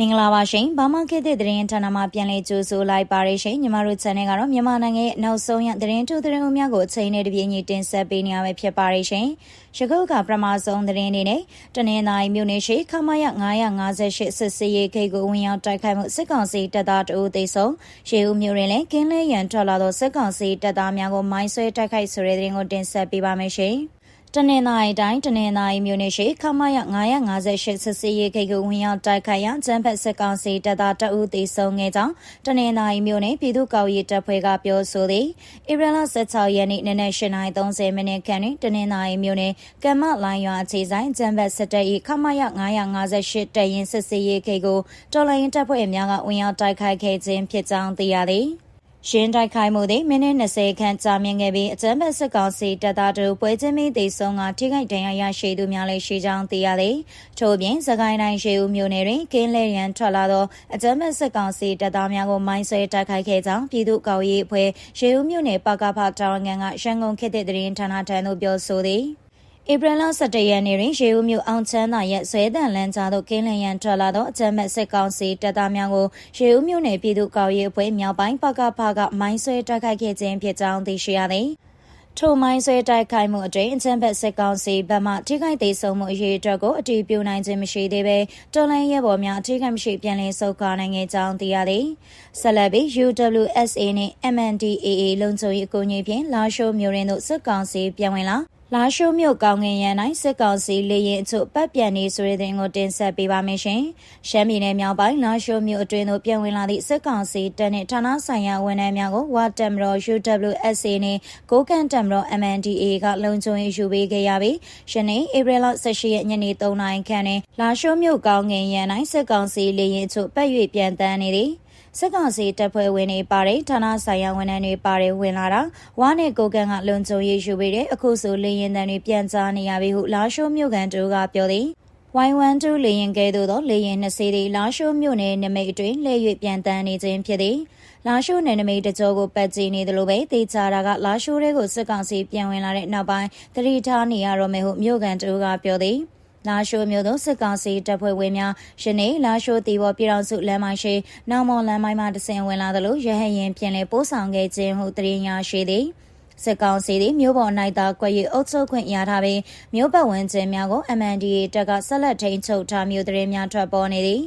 မင်္ဂလာပါရှင်ဘာမခေတ်တဲ့သတင်းဌာနမှာပြန်လည်ကြိုဆိုလိုက်ပါရရှင်ညီမတို့ channel ကတော့မြန်မာနိုင်ငံရဲ့နောက်ဆုံးရသတင်းထုတ်သတင်းအများကိုအချိန်နဲ့တပြေးညီတင်ဆက်ပေးနေရမှာဖြစ်ပါရရှင်ရကုတ်ကပထမဆုံးသတင်းအနေနဲ့တနင်္သာရီမြို့နယ်ရှိခမရ958စစ်စီရေးခိတ်ကိုဝင်ရောက်တိုက်ခိုက်မှုစစ်ကောင်စီတပ်သားတအုပ်သိဆုံးရေဦးမြို့တွင်လည်းကင်းလဲရန်ထွက်လာသောစစ်ကောင်စီတပ်သားများကိုမိုင်းဆွဲတိုက်ခိုက်ဆိုတဲ့သတင်းကိုတင်ဆက်ပေးပါမယ်ရှင် တနင်္သာရီတိုင်းတနင်္သာရီမြို့နယ်ရှိခမရ958စစ်စီရေးခိတ်ကိုဝင်ရောက်တိုက်ခိုက်ရကျန်းဖက်စစ်ကောင်စီတပ်သားတအုပ်သေဆုံးခဲ့ကြောင်းတနင်္သာရီမြို့နယ်ပြည်သူ့ကောက်ရေးတပ်ဖွဲ့ကပြောဆိုသည်ဧပြီလ16ရက်နေ့နနက်8:30မိနစ်ခန့်တွင်တနင်္သာရီမြို့နယ်ကမ္မလိုင်းရွာအခြေဆိုင်ကျန်းဖက်စစ်တပ်၏ခမရ958တပ်ရင်းစစ်စီရေးခိတ်ကိုတော်လိုင်းတပ်ဖွဲ့များကဝင်ရောက်တိုက်ခိုက်ခဲ့ခြင်းဖြစ်ကြောင်းသိရသည် ရှင်းတိုက်ခိုက်မှုသည်မိနစ်20ခန့်ကြာမြင့်ခဲ့ပြီးအကြမ်းဖက်စစ်ကောင်စီတပ်သားတို့ပွဲချင်းမီတေဆုံးကထိခိုက်ဒဏ်ရာရရှိသူများလည်းရှိကြောင်းသိရသည်။ထို့ပြင်စကိုင်းတိုင်းရေဦးမြို့နယ်တွင်ကင်းလဲရန်ထွက်လာသောအကြမ်းဖက်စစ်ကောင်စီတပ်သားများကိုမိုင်းဆွဲတိုက်ခိုက်ခဲ့ကြောင်းပြည်သူ့ကော်ရေးအဖွဲ့ရေဦးမြို့နယ်ပကဖတာဝန်ခံကရန်ကုန်ခေတ်တဲ့သတင်းဌာနထံသို့ပြောဆိုသည်။ ဧပြီလ17ရက်နေ့တွင်ရေဦးမြို့အောင်ချမ်းသာရဲ့ဆွဲတန်လန်းကြားသို့ကင်းလင်ရန်ထွက်လာသောအကြမ်းမဲ့စစ်ကောင်စီတပ်သားများကိုရေဦးမြို့နယ်ပြည်သူ့ကော်ရေးအဖွဲ့မြောက်ပိုင်းပကဖကမိုင်းဆွဲတိုက်ခိုက်ခဲ့ခြင်းဖြစ်ကြောင်းသိရှိရသည်ထိုမိုင်းဆွဲတိုက်ခိုက်မှုအတွင်းအချမ်းဘက်စစ်ကောင်စီဘက်မှထိခိုက်သေးဆုံးမှုအရေးအတွက်ကိုအတည်ပြုနိုင်ခြင်းမရှိသေးဘဲတော်လိုင်းရဲဘော်များအထိခိုက်မရှိပြန်လည်ဆုတ်ခွာနိုင်ခဲ့ကြောင်းသိရသည်ဆက်လက်ပြီး UWSA နှင့် MNDAA လုံခြုံရေးအကူအညီဖြင့်လာရှိုးမြို့ရင်းသို့စစ်ကောင်စီပြန်ဝင်လာ လာရှိုးမြို့ကောင်းငင်ရန်တိုင်းစစ်ကောင်စီလေရင်အချို့ပတ်ပြန်နေဆိုတဲ့တဲ့ကိုတင်ဆက်ပေးပါမယ်ရှင်။ရှမ်းပြည်နယ်မြောက်ပိုင်းလာရှိုးမြို့အတွင်းသို့ပြန်ဝင်လာသည့်စစ်ကောင်စီတပ်နှင့်ဌာနဆိုင်ရာဝန်ထမ်းများကိုဝါတက်မတော် UWSA နှင့်ကိုကန့်တက်မတော် MNDA ကလုံခြုံရေးယူပေးခဲ့ရပြီးယနေ့ဧပြီလ18ရက်ညနေ3နာရီခန့်တွင်လာရှိုးမြို့ကောင်းငင်ရန်တိုင်းစစ်ကောင်စီလေရင်အချို့ပတ်၍ပြန်တန်းနေသည်။ စစ်ကောင်စီတပ်ဖွဲ့ဝင်တွေပါတယ်ဌာနဆိုင်ရာဝန်ထမ်းတွေပါတယ်ဝင်လာတာဝါနဲ့ကိုကန်ကလွန်ချုံရေးယူပေးတဲ့အခုဆိုလေရင်တန်တွေပြန်ကြားနေရပြီဟုလာရှိုးမြို့ကန်တို့ကပြောသည် Y12 လေရင်ကဲသို့သောလေရင်20သည်လာရှိုးမြို့နယ်နမိတ်အတွင်းလဲ၍ပြန်တန်းနေခြင်းဖြစ်သည်လာရှိုးနယ်နမိတ်တကြောကိုပတ်ကြည့်နေသလိုပဲတေချာတာကလာရှိုးတွေကိုစစ်ကောင်စီပြန်ဝင်လာတဲ့နောက်ပိုင်းတတိထားနေရတော့မယ်ဟုမြို့ကန်တို့ကပြောသည် လာရှိုးမြို့သို့စစ်ကောင်စီတပ်ဖွဲ့ဝင်များယနေ့လာရှိုးတီဘော်ပြည်တော်စုလမ်းမရှိနောင်မော်လမ်းမိုင်းမှတဆင်ဝင်လာသလိုရဟရင်ပြင်လေပို့ဆောင်ခဲ့ခြင်းဟုတရင်ရရှိသည်စစ်ကောင်စီသည်မြို့ပေါ်၌သာကွက်ရအုပ်ချုပ်ခွင့်ရထားပြီးမြို့ပတ်ဝန်းကျင်များကို MNDA တပ်ကဆက်လက်ထိန်းချုပ်ထားမြို့တရင်များထွက်ပေါ်နေသည်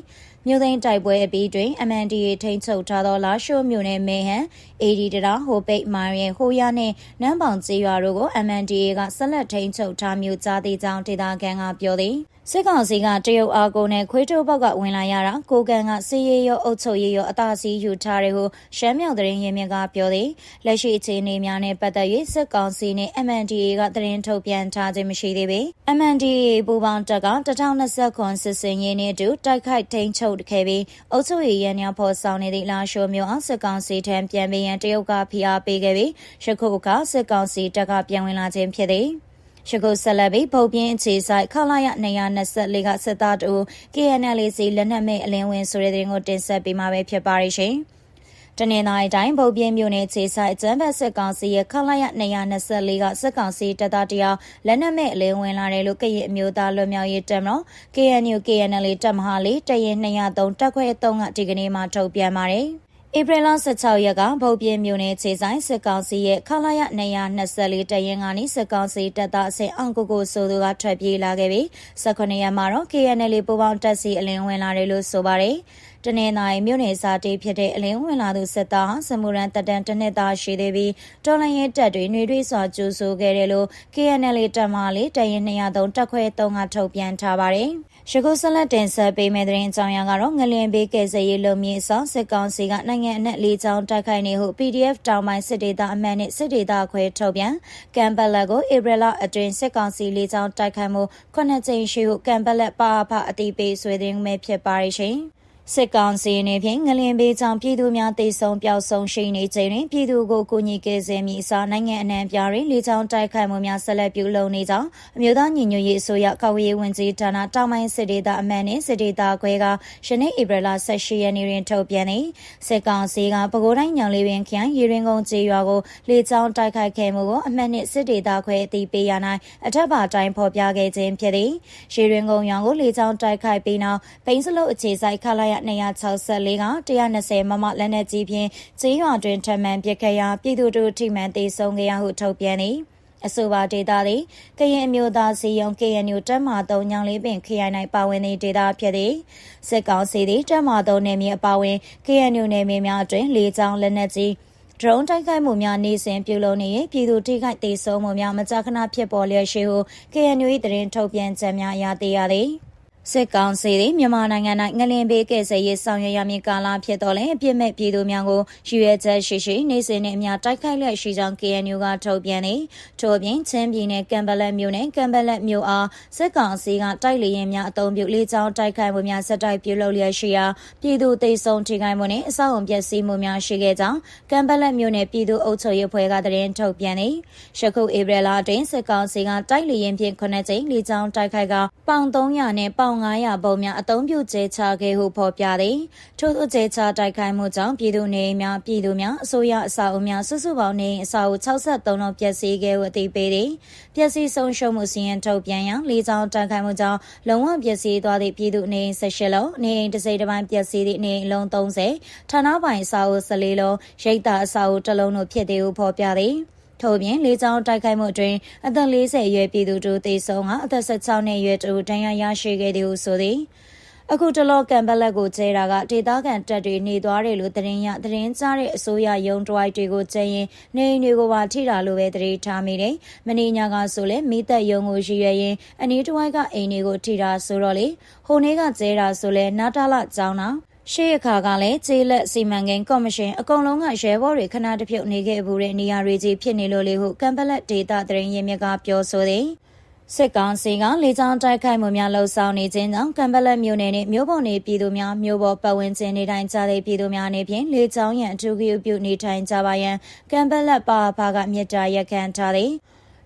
မြို့သိမ်းတိုက်ပွဲအပြီးတွင် MNDA ထိန်းချုပ်ထားသောလာရှိုးမြို့နယ်မေဟန် AD တရာဟိုပိတ်မိုင်းရဲဟိုရနှင့်နန်းပေါင်ကျေးရွာတို့ကို MNDA ကဆက်လက်ထိန်းချုပ်ထားမြို့ကြားသေးကြောင်းဒေသခံကပြောသည်စစ်ကောင်စီကတရုတ်အားကိုနဲ့ခွေးတိုးဘောက်ကဝင်လာရတာကိုကန်ကစီးရဲရောအုပ်ချုပ်ရေးရောအသာစီးယူထားတယ်ဟုရှမ်းမြောက်သတင်းရင်းမြစ်ကပြောသည်လက်ရှိအခြေအနေများနဲ့ပတ်သက်၍စစ်ကောင်စီနဲ့ MNDA ကသတင်းထုတ်ပြန်ထားခြင်းမရှိသေးပေ MNDA ပူပေါင်းတပ်က2020ခုစစ်စင်ရေးနဲ့အတူတိုက်ခိုက်ထိန်းချုပ်ခဲ့ပြီးအုပ်ချုပ်ရေးရန်များဖော်ဆောင်နေသည့်လာရှိုးမျိုးအောင်စစ်ကောင်စီထံပြန်ပေးရန်တရုတ်ကဖိအားပေးခဲ့ပြီးယခုအခါစစ်ကောင်စီတပ်ကပြန်ဝင်လာခြင်းဖြစ်သည်ရှကုဆက်လက်ပြီးဗုတ်ပြင်းအခြေဆိုင်ခလာရ224ကစစ်သားတူ KNL စီလက်နက်မဲ့အလင်းဝင်ဆိုတဲ့တဲ့ကိုတင်ဆက်ပေးမှာပဲဖြစ်ပါရှင်။ တနင်္လာရီတိုင်းဗုတ်ပြင်းမြို့နယ်ခြေဆိုင်ကျန်းဖက်စစ်ကောင်စီရဲ့ခလာရ224ကစစ်ကောင်စီတပ်သားတယောက်လက်နက်မဲ့အလင်းဝင်လာတယ်လို့ကရင်အမျိုးသားလွတ်မြောက်ရေးတပ်မတော် KNU KNL တပ်မဟာလေးတရင်203တက်ခွဲ3ကဒီကနေ့မှထုတ်ပြန်ပါတယ်။ဧပြီလ16ရက်ကဗုတ်ပြင်းမြို့နယ်ခြေဆိုင်စစ်ကောင်စီရဲ့ခလာရ224တရင်ကနေစစ်ကောင်စီတပ်သားအစင်အောင်ကိုကိုဆိုသူကထွက်ပြေးလာခဲ့ပြီး18ရက်မှာတော့ KNL ပူပေါင်းတပ်စီအလင်းဝင်လာတယ်လို့ဆိုပါတယ်။ တနင်္လာရီမြို့နယ်စာတေးဖြစ်တဲ့အလင်းဝင်လာသူစစ်သားဟာစမူရန်တပ်တန်းတစ်နှစ်သားရှိသေးပြီးတော်လိုင်းရဲတပ်တွေနှွေတွေးစွာကြိုးဆိုခဲ့တယ်လို့ KNL တပ်မလေးတရင်203တက်ခွဲ3ကထုတ်ပြန်ထားပါတယ်။ရှကုဆက်လက်တင်ဆက်ပေးမယ့်သတင်းအကြောင်းအရာကတော့ငလျင်ဘေးကယ်ဆယ်ရေးလုံမြေဆောင်စစ်ကောင်စီကနိုင်ငံအနှံ့လေးချောင်းတိုက်ခိုက်နေဟု PDF တောင်ပိုင်းစစ်ဒေသအမှန်နဲ့စစ်ဒေသခွဲထုတ်ပြန်ကမ်ဘက်လက်ကိုဧပြီလအတွင်းစစ်ကောင်စီလေးချောင်းတိုက်ခိုက်မှုခုနှစ်ကြိမ်ရှိဟုကမ်ဘက်လက်ပါအဖအတိပေးဆွေးသတင်းမဲ့ဖြစ်ပါရရှင်။ စစ်ကောင်စီအနေဖြင့်ငလျင်ဘေးကြောင့်ပြည်သူများတိတ်ဆုံပျောက်ဆုံးရှိနေချိန်တွင်ပြည်သူကိုကူညီကယ်ဆယ်မည်အစားနိုင်ငံအနှံ့ပြားတွင်လေကြောင်းတိုက်ခိုက်မှုများဆက်လက်ပြုလုပ်နေကြောင်းအမျိုးသားညီညွတ်ရေးအစိုးရကာဝေးဝန်ကြီးဌာနတောင်ပိုင်းစစ်ဒေသအမှန်နှင့်စစ်ဒေသခွဲကယနေ့ဧပြီလ18ရက်နေ့တွင်ထုတ်ပြန်သည့်စစ်ကောင်စီကပဲခူးတိုင်းညောင်လေးပင်ခရိုင်ရေရင်ကုန်းကျေးရွာကိုလေကြောင်းတိုက်ခိုက်ခဲ့မှုကိုအမှတ်နှင့်စစ်ဒေသခွဲအသိပေးရ၌အထက်ပါတိုင်းဖော်ပြခဲ့ခြင်းဖြစ်သည်ရေရင်ကုန်းရွာကိုလေကြောင်းတိုက်ခိုက်ပြီးနောက်ဘိန်းစလုတ်အခြေစိုက်ခလာရ264က120မမလက်နက်ကြီးဖြင့်ကျေးရွာတွင်ထပ်မံပစ်ခတ်ရာပြည်သူတို့ထိမှန်သေဆုံးခဲ့ရဟုထုတ်ပြန်သည်အဆိုပါဒေတာသည်ကရင်အမျိုးသားစီယုံ KNU တက်မာ3ညောင်လေးပင် KI9 ပါဝင်သည့်ဒေတာဖြစ်သည်စစ်ကောင်စီသည်တက်မာ3နယ်မြေအပါဝင် KNU နယ်မြေများအတွင်းလေးချောင်းလက်နက်ကြီးဒရုန်းတိုက်ခိုက်မှုများနေစဉ်ပြုလုပ်နေရင်ပြည်သူထိခိုက်ဒေဆုံးမှုများမကြာခဏဖြစ်ပေါ်လျက်ရှိဟု KNU ၏သတင်းထုတ်ပြန်ချက်များအရသိရသည် စစ်ကောင်စီသည်မြန်မာနိုင်ငံ၌ငလင်ဘေးကယ်ဆယ်ရေးဆောင်ရွက်ရမည်ကာလဖြစ်တော်လဲအပြစ်မဲ့ပြည်သူများကိုရည်ရွယ်ချက်ရှိရှိနေစဉ်နှင့်အများတိုက်ခိုက်လျက်ရှိကြောင်း KNU ကထုတ်ပြန်သည်ထို့ပြင်ချင်းပြည်နယ်ကံပလက်မြို့နယ်ကံပလက်မြို့အားစစ်ကောင်စီကတိုက်လေရင်များအုံပြုလေးချောင်းတိုက်ခိုက်မှုများဆက်တိုက်ပြုလုပ်လျက်ရှိရာပြည်သူသိဆုံးထိခိုက်မှုနှင့်အဆောက်အုံပျက်စီးမှုများရှိခဲ့ကြောင်းကံပလက်မြို့နယ်ပြည်သူ့အုပ်ချုပ်ရေးဖွဲ့ကသတင်းထုတ်ပြန်သည်ရှခုဧပြီလအတွင်းစစ်ကောင်စီကတိုက်လေရင်ဖြင့်9ကြိမ်လေးချောင်းတိုက်ခိုက်ကပေါင်300နဲ့ပေါင်900ပုံများအုံပြုကျဲချခဲ့ဟုဖော်ပြသည်ထို့သောကျဲချတိုက်ခိုက်မှုကြောင့်ပြည်သူနေများပြည်သူများအစိုးရအဆောက်အုံများစုစုပေါင်းနေအဆောက်အုံ63လုံးပျက်စီးခဲ့ဟုအသိပေးသည်ပျက်စီးဆုံးရှုံးမှုစီရင်ထုတ်ပြန်ရန်လေးချောင်းတိုက်ခိုက်မှုကြောင့်လုံးဝပျက်စီးသွားသည့်ပြည်သူနေ18လုံးနေအိမ်တစ်စိတ်တစ်ပိုင်းပျက်စီးသည့်နေအိမ်လုံး30ဌာနပိုင်အဆောက်အုံ14လုံးရိတ်တာအဆောက်အုံတစ်လုံးတို့ဖြစ်သည်ဟုဖော်ပြသည် ထို့ပြင်လေးချောင်းတိုက်ခိုက်မှုအတွင်းအသက်40အရွယ်ပြည်သူတို့သေဆုံးကအသက်16နှစ်အရွယ်တူဒဏ်ရာရရှိခဲ့သည်ဟုဆိုသည်အခုတလောကံပလက်ကိုကျဲတာကဒေသခံတပ်တွေနေသွားတယ်လို့သတင်းရသတင်းကြားတဲ့အစိုးရယုံတဝိုက်တွေကိုကျဲရင်နေအိမ်တွေကိုပါထိတာလို့ပဲသတင်းထားမိတယ်။မင်းညာကဆိုလဲမိသက်ယုံကိုရည်ရွယ်ရင်အနီးတဝိုက်ကအိမ်တွေကိုထိတာဆိုတော့လေဟိုနေ့ကကျဲတာဆိုလဲနာတာလကြောင်းတာ ရှေ့အခါကလည်းကျေးလက်စီမံကိန်းကော်မရှင်အကုန်လုံးကရဲဘော်တွေခဏတစ်ဖြုတ်နေခဲ့ဘူးတဲ့နေရာတွေကြီးဖြစ်နေလို့လေဟုကံပလက်ဒေတာသတင်းရင်းမြစ်ကပြောဆိုသည်စစ်ကောင်စီကလေကြောင်းတိုက်ခိုက်မှုများလှုပ်ဆောင်နေခြင်းကြောင့်ကံပလက်မြို့နယ်နှင့်မြို့ပေါ်နေပြည်သူများမြို့ပေါ်ပတ်ဝန်းကျင်နေထိုင်ကြတဲ့ပြည်သူများအနေဖြင့်လေကြောင်းရန်အထူးပြုပြုနေထိုင်ကြပါရန်ကံပလက်ပါဖာကမြစ်တာရက်ခံထားသည်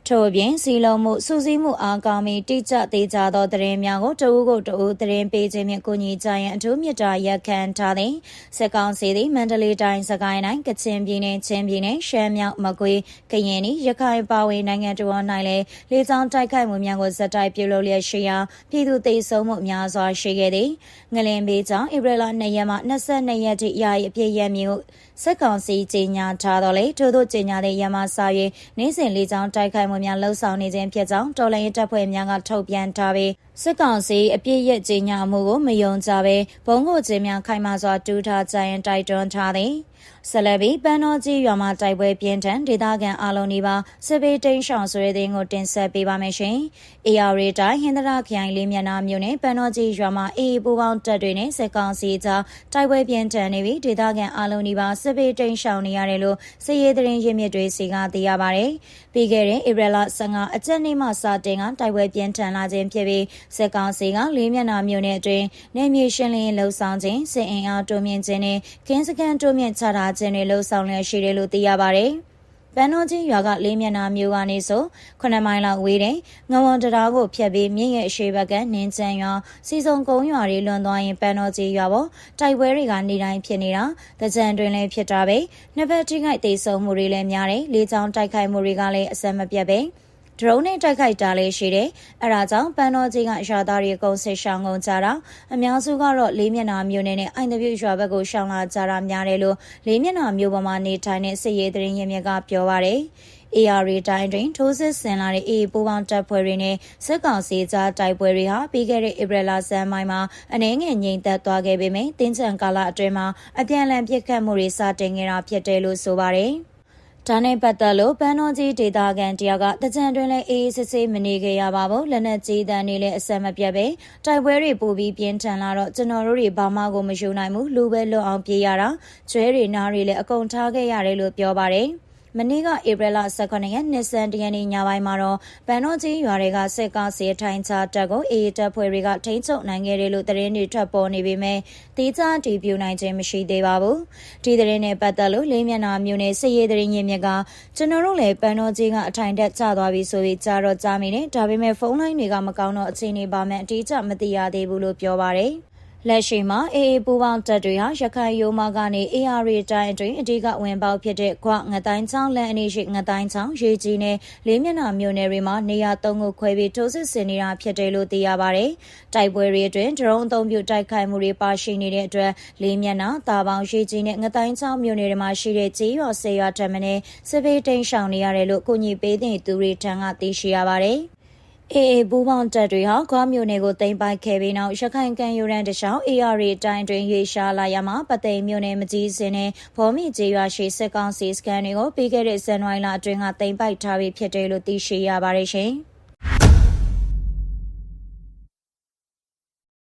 ထို့ပြင်စီလုံးမှုစူးစီးမှုအားကောင်းပြီးတိကျသေးကြသောသတင်းများကိုတဦးကိုတဦးသတင်းပေးခြင်းဖြင့်ကိုညီကြရန်အထူးမြတ်တာရက်ခံထားသည်စက်ကောင်စီသည်မန္တလေးတိုင်းစကိုင်းတိုင်းကချင်ပြည်နယ်ချင်းပြည်နယ်ရှမ်းမြောက်မကွေးကရင်နီရခိုင်ပါဝင်နိုင်ငံတော်၌လည်းလေကြောင်းတိုက်ခိုက်မှုများကိုဇက်တိုက်ပြုလုပ်လျက်ရှိရာပြည်သူသိဆုံးမှုများစွာရှိခဲ့သည်ငလင်ဘေးကြောင့်ဧပြီလ2ရက်မှ22ရက်ထိယာယီအပြည့်ရမည်ဟုစက်ကောင်စီကြေညာထားတော်လေထို့သောကြေညာတဲ့ရမစာ၍နိုင်စဉ်လေကြောင်းတိုက်ခိုက်မှုများလှုပ်ဆောင်နေခြင်းဖြစ်ကြောင်းတော်လှန်ရေးတပ်ဖွဲ့များကထုတ်ပြန်ထားပြီးစစ်ကောင်စီအပြည့်ရဲ့ကြေညာမှုကိုမယုံကြဘဲဘုံကိုခြင်းများခိုင်မာစွာတူးထားကြရင်တိုက်တွန်းထားသည် ဆလဘီပန်းတော်ကြီးရွာမှာတိုက်ပွဲပြင်းထန်ဒေသခံအလုံးဒီပါစစ်ဘေးတိန်ရှောင်ဆိုတဲ့တဲ့ကိုတင်ဆက်ပေးပါမယ်ရှင်။ AR တိုင်းဟင်္ဒရာခရိုင်လေးမျက်နှာမြို့နယ်ပန်းတော်ကြီးရွာမှာအေးပူပေါင်းတပ်တွေနဲ့စစ်ကောင်စီကြားတိုက်ပွဲပြင်းထန်နေပြီးဒေသခံအလုံးဒီပါစစ်ဘေးတိန်ရှောင်နေရတယ်လို့စစ်ရေးသတင်းရင်းမြစ်တွေစီကသိရပါဗျ။ပြီးခဲ့တဲ့ဧပြီလ15အကြက်နေ့မှစတင်ကတိုက်ပွဲပြင်းထန်လာခြင်းဖြစ်ပြီးစစ်ကောင်စီကလေးမျက်နှာမြို့နယ်အတွင်းနေမြေရှင်းလင်းလှုပ်ဆောင်ခြင်းစစ်အင်အားတိုးမြင့်ခြင်းနဲ့ကင်းစကန်တိုးမြင့်ချထားခြင်းတွေလှုပ်ဆောင်လျက်ရှိတယ်လို့သိရပါတယ်။ပန်းတော်ကြီးရွာကလေးမျက်နှာမျိုးကနေဆို9မိုင်လောက်ဝေးတဲ့ငဝွန်တရားကိုဖျက်ပြီးမြင့်ရဲ့အရှိဘက်ကနင်းချန်ရွာစီစုံကုန်းရွာတွေလွန်သွားရင်ပန်းတော်ကြီးရွာပေါ်တိုက်ပွဲတွေကနေတိုင်းဖြစ်နေတာတကြံတွင်လည်းဖြစ်တာပဲနှစ်ဘက်ထိခိုက်ဒေဆုံးမှုတွေလည်းများတယ်လေးချောင်းတိုက်ခိုက်မှုတွေကလည်းအဆက်မပြတ်ပဲ။ ဒရုန်းနဲ့တိုက်ခိုက်တာလည်းရှိတယ်။အဲဒါကြောင့်ပန်းတော်ကြီးကရွာသားတွေအကုန်ဆစ်ရှောင်းကုန်ကြတာအများစုကတော့လေးမျက်နှာမျိုးနဲ့အိုင်တပြူရွာဘက်ကိုရှောင်းလာကြတာများတယ်လို့လေးမျက်နှာမျိုးပေါ်မှာနေထိုင်တဲ့စစ်ရေးသတင်းရင်းမြစ်ကပြောပါရယ်။ AR တိုင်းတွင်ထိုးစစ်ဆင်လာတဲ့အေးပူပေါင်းတပ်ဖွဲ့တွေနဲ့စစ်ကောင်စီကြားတိုက်ပွဲတွေဟာပြီးခဲ့တဲ့ဧပြီလဆန်းပိုင်းမှာအနေငယ်ငြိမ်သက်သွားခဲ့ပေမယ့်တင်းချံကာလအတွင်းမှာအပြန်အလှန်ပစ်ခတ်မှုတွေစတင်ခဲ့တာဖြစ်တယ်လို့ဆိုပါတယ်။ ဒါနဲ့ပတ်သက်လို့ပန်းတော်ကြီးဒေတာကန်တယောက်ကတကြံတွင်လည်းအေးအေးဆေးဆေးမနေခဲ့ရပါဘူးလက်နက်ကြီးတန်းနေလည်းအဆက်မပြတ်ပဲတိုက်ပွဲတွေပိုပြီးပြင်းထန်လာတော့ကျွန်တော်တို့တွေဘာမှကိုမယူနိုင်ဘူးလူပဲလွတ်အောင်ပြေးရတာကျွဲတွေနားတွေလည်းအကုန်ထားခဲ့ရတယ်လို့ပြောပါတယ် မနေ့ကဧပြီလ18ရက်နှစ်ဆန်တရနေ့ညပိုင်းမှာတော့ဗန်နိုကြီးရွာတွေကစစ်ကားစီထိုင်ချတပ်ကိုအေးတပ်ဖွဲ့တွေကထိန်းချုပ်နိုင်ခဲ့တယ်လို့သတင်းတွေထွက်ပေါ်နေပေမဲ့တေးချတီပြူနိုင်ခြင်းမရှိသေးပါဘူး။ဒီသတင်းနဲ့ပတ်သက်လို့လေးမျက်နှာမျိုးနဲ့စစ်ရေးသတင်းရင်းမြစ်ကကျွန်တော်တို့လည်းဗန်နိုကြီးကအထိုင်တက်ကျသွားပြီဆိုပြီးကြားတော့ကြားမိတယ်။ဒါပေမဲ့ဖုန်းလိုင်းတွေကမကောင်းတော့အခြေအနေပါမှန်အတိအကျမသိရသေးဘူးလို့ပြောပါရယ်။ လက်ရှိမှာအေအေပူပေါင်းတပ်တွေဟာရခိုင်ရိုးမကနေ AR တိုင်းအတွင်းအဓိကဝင်ပေါက်ဖြစ်တဲ့ခွငတိုင်းချောင်းလန်အနီးရှိငတိုင်းချောင်းရေကြီးနဲ့လေးမျက်နှာမြို့နယ်တွေမှာနေရာသုံးခုခွဲပြီးထိုးစစ်ဆင်နေတာဖြစ်တယ်လို့သိရပါတယ်။တိုက်ပွဲတွေအတွင်းဒရုန်းအုံပြုတိုက်ခိုက်မှုတွေပါရှိနေတဲ့အတွက်လေးမျက်နှာတာပေါင်းရေကြီးနဲ့ငတိုင်းချောင်းမြို့နယ်တွေမှာရှိတဲ့ကြေးရွာဆေးရွာထက်မင်းစစ်ဘေးတိန်ရှောင်နေရတယ်လို့ကိုကြီးပေးတဲ့သူတွေထံကသိရှိရပါတယ်။ အေအေဘူပေါင်းတပ်တွေဟာခွားမြို့နယ်ကိုသိမ်းပိုက်ခဲ့ပြီးနောက်ရခိုင်ကံယူရန်တခြား AR တိုင်းတွင်ရေရှားလာရမှာပသိမ်မြို့နယ်မကြီးစင်နဲ့ဖော်မီကျေးရွာရှိစစ်ကောင်စီစကန်တွေကိုပြီးခဲ့တဲ့ဇန်နဝါရီလအတွင်းကသိမ်းပိုက်ထားပြီးဖြစ်တယ်လို့သိရှိရပါတယ်ရှင်။